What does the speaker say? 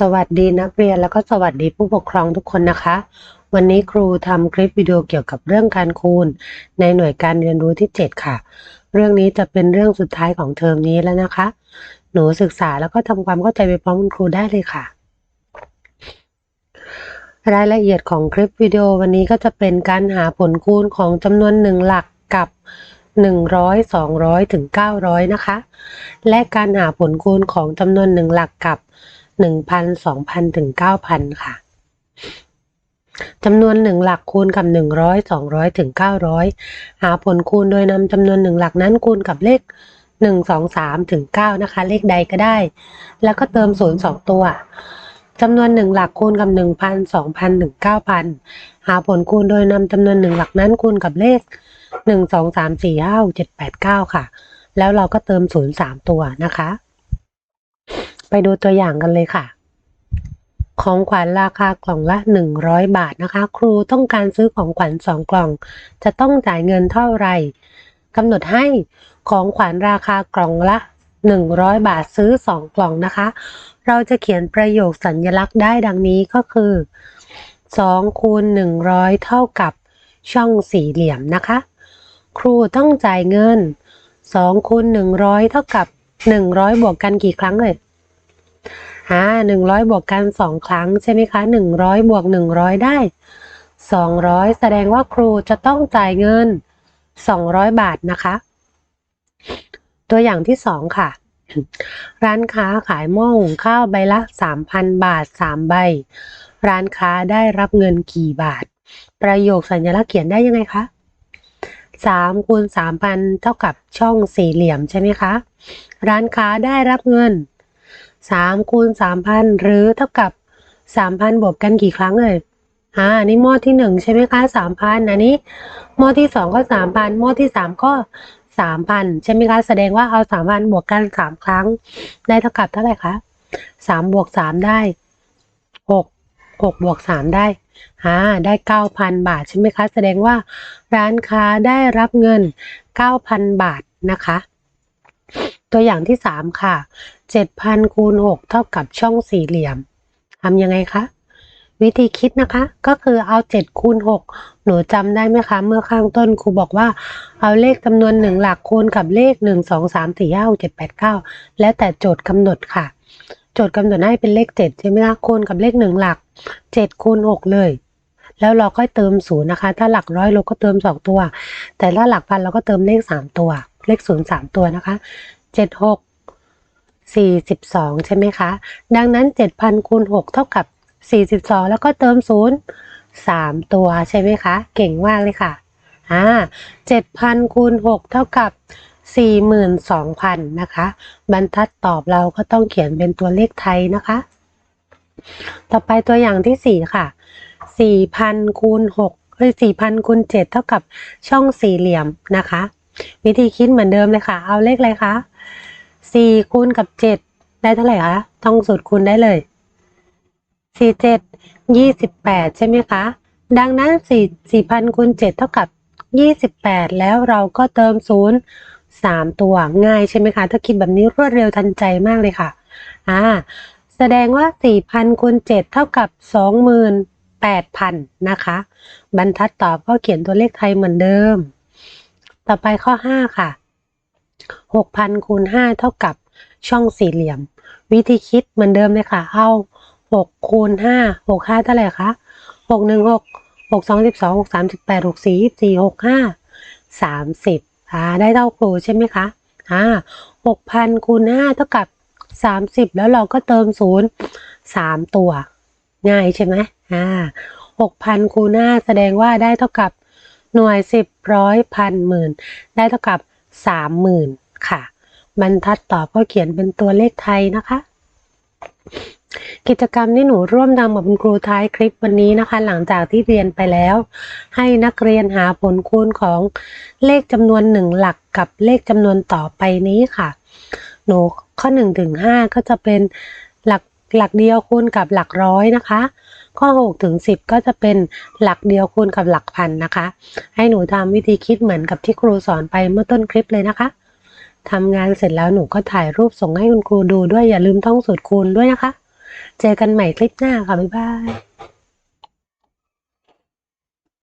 สวัสดีนักเรียนแล้วก็สวัสดีผู้ปกครองทุกคนนะคะ วันนี้ครูทำคลิปวิดีโอเกี่ยวกับเรื่องการคูณ ในหน่วยการเรียนรู้ที่ 7 ค่ะ เรื่องนี้จะเป็นเรื่องสุดท้ายของเทอมนี้แล้วนะคะ หนูศึกษาแล้วก็ทำความเข้าใจไปพร้อมคุณครูได้เลยค่ะ รายละเอียดของคลิปวิดีโอวันนี้ก็จะเป็นการหาผลคูณของจำนวนหนึ่งหลักกับ100 200 ถึง 900 นะคะ และการหาผลคูณของจำนวนหนึ่งหลักกับ หนึ่งพันสองพันถึงเก้าพันค่ะจำนวนหนึ่งหลักคูณกับหนึ่งร้อยสองร้อยถึงเก้าร้อยหาผลคูณโดยนำจำนวนหนึ่งหลักนั้นคูณกับเลขหนึ่งสองสามถึงเก้านะคะ เลขใดก็ได้ แล้วก็เติมศูนย์สองตัวจำนวนหนึ่งหลักคูณกับหนึ่งพันสองพันหนึ่งเก้าพันหาผลคูณโดยนำจำนวนหนึ่งหลักนั้นคูณกับเลขหนึ่งสองสามสี่ห้าเจ็ดแปดเก้าค่ะ แล้วเราก็เติมศูนย์สามตัวนะคะ ไปดูตัวอย่างกันเลยค่ะ ของขวัญราคากล่องละ 100 บาทนะคะ ครูต้องการซื้อของขวัญ2กล่อง จะต้องจ่ายเงินเท่าไหร่กำหนดให้ของขวัญราคากล่องละ 100 บาทซื้อ 2 กล่องนะคะ เราจะเขียนประโยคสัญลักษณ์ได้ดังนี้ก็คือ2คูณ100 เท่ากับช่องสี่เหลี่ยมนะคะ ครูต้องจ่ายเงิน2คูณ100 เท่ากับ 100 บวกกันกี่ครั้งเลย อ่าหนึ่งร้อยบวกกันสองครั้งใช่ไหมคะหนึ่งร้อยบวกหนึ่งร้อยได้สองร้อยแสดงว่าครูจะต้องจ่ายเงินสองร้อยบาทนะคะ ตัวอย่างที่สองค่ะ ร้านค้าขายหม้อหุงข้าวใบละสามพันบาทสามใบ ร้านค้าได้รับเงินกี่บาท ประโยคสัญลักษณ์เขียนได้ยังไงคะสามคูณสามพันเท่ากับช่องสี่เหลี่ยมใช่ไหมคะ ร้านค้าได้รับเงิน สามคูณสามพันหรือเท่ากับสามพันบวกกันกี่ครั้งเลยอ่าอันนี้หม้อที่หนึ่งใช่ไหมคะสามพันอันนี้หม้อที่สองก็สามพันหม้อที่สามก็สามพันใช่ไหมคะ แสดงว่าเอาสามพันบวกกันสามครั้ง ได้เท่ากับเท่าไหร่คะสามบวกสามได้หกหกบวกสามได้อ่าได้เก้าพันบาท ใช่ไหมคะ แสดงว่าร้านค้าได้รับเงินเก้าพันบาทนะคะ ตัวอย่างที่สามค่ะ 7,000คูณ6เท่ากับช่องสี่เหลี่ยมทำยังไงคะ วิธีคิดนะคะ ก็คือเอา 7 คูณ 6 หนูจำได้ไหมคะ เมื่อข้างต้นครูบอกว่า เอาเลขจำนวนหนึ่งหลักคูณกับเลข 1 2 3 4 5 6 7 8 9 แล้วแต่โจทย์กำหนดค่ะ โจทย์กำหนดให้เป็นเลข 7 ใช่ไหมคะคูณกับเลข 1 หลัก 7 คูณ 6 เลยแล้วเราก็เติมศูนย์นะคะ ถ้าหลักร้อยเราก็เติม2ตัว แต่ถ้าหลักพันเราก็เติมเลข3ตัว เลขศูนย์3ตัวนะคะ 7 6 42ใช่ไหมคะ ดังนั้น7,000คูณ6เท่ากับ42แล้วก็เติม0 3ตัวใช่ไหมคะ เก่งมากเลยค่ะอ่า7,000คูณ6เท่ากับ42,000นะคะ บรรทัดตอบเราก็ต้องเขียนเป็นตัวเลขไทยนะคะ ต่อไปตัวอย่างที่4ค่ะ4,000คูณ6เอ้ย4,000คูณ7เท่ากับช่องสี่เหลี่ยมนะคะ วิธีคิดเหมือนเดิมเลยค่ะ เอาเลขอะไรคะสี่คูณกับเจ็ดได้เท่าไหร่คะท่องสูตรคูณได้เลยสี่เจ็ดยี่สิบแปดใช่ไหมคะ ดังนั้นสี่สี่พันคูณเจ็ดเท่ากับยี่สิบแปดแล้วเราก็เติมศูนย์สามตัวง่ายใช่ไหมคะ ถ้าคิดแบบนี้รวดเร็วทันใจมากเลยค่ะ อ่า แสดงว่าสี่พันคูณเจ็ดเท่ากับสองหมื่นแปดพันนะคะ บรรทัดตอบก็เขียนตัวเลขไทยเหมือนเดิม ต่อไปข้อห้าค่ะ 6,000คูณ5เท่ากับช่องสี่เหลี่ยม วิธีคิดเหมือนเดิมเลยค่ะ เอา6คูณ5 6 5เท่าไหร่คะ6 1 6 6 2 12 6 3 18 6 4 24 6 5 30อ่าได้เท่าครูใช่ไหมคะอ่า6,000คูณ5เท่ากับ 30 แล้วเราก็เติม 0 3 ตัว ง่ายใช่ไหมอ่า6,000คูณ5แสดงว่าได้เท่ากับ หน่วย10ร้อยพันหมื่นได้เท่ากับสามหมื่นค่ะ บรรทัดต่อก็เขียนเป็นตัวเลขไทยนะคะ กิจกรรมที่หนูร่วมทำกับคุณครูท้ายคลิปวันนี้นะคะ หลังจากที่เรียนไปแล้ว ให้นักเรียนหาผลคูณของเลขจำนวนหนึ่งหลักกับเลขจำนวนต่อไปนี้ค่ะ หนูข้อหนึ่งถึงห้าก็จะเป็นหลัก หลักเดียวคูณกับหลักร้อยนะคะ ข้อ6ถึง10 ก็จะเป็นหลักเดียวคูณกับหลักพันนะคะ ให้หนูทำวิธีคิดเหมือนกับที่ครูสอนไปเมื่อต้นคลิปเลยนะคะทำงานเสร็จแล้วหนูก็ถ่ายรูปส่งให้คุณครูดูด้วยอย่าลืมท่องสูตรคูณด้วยนะคะ เจอกันใหม่คลิปหน้าค่ะบ๊ายบาย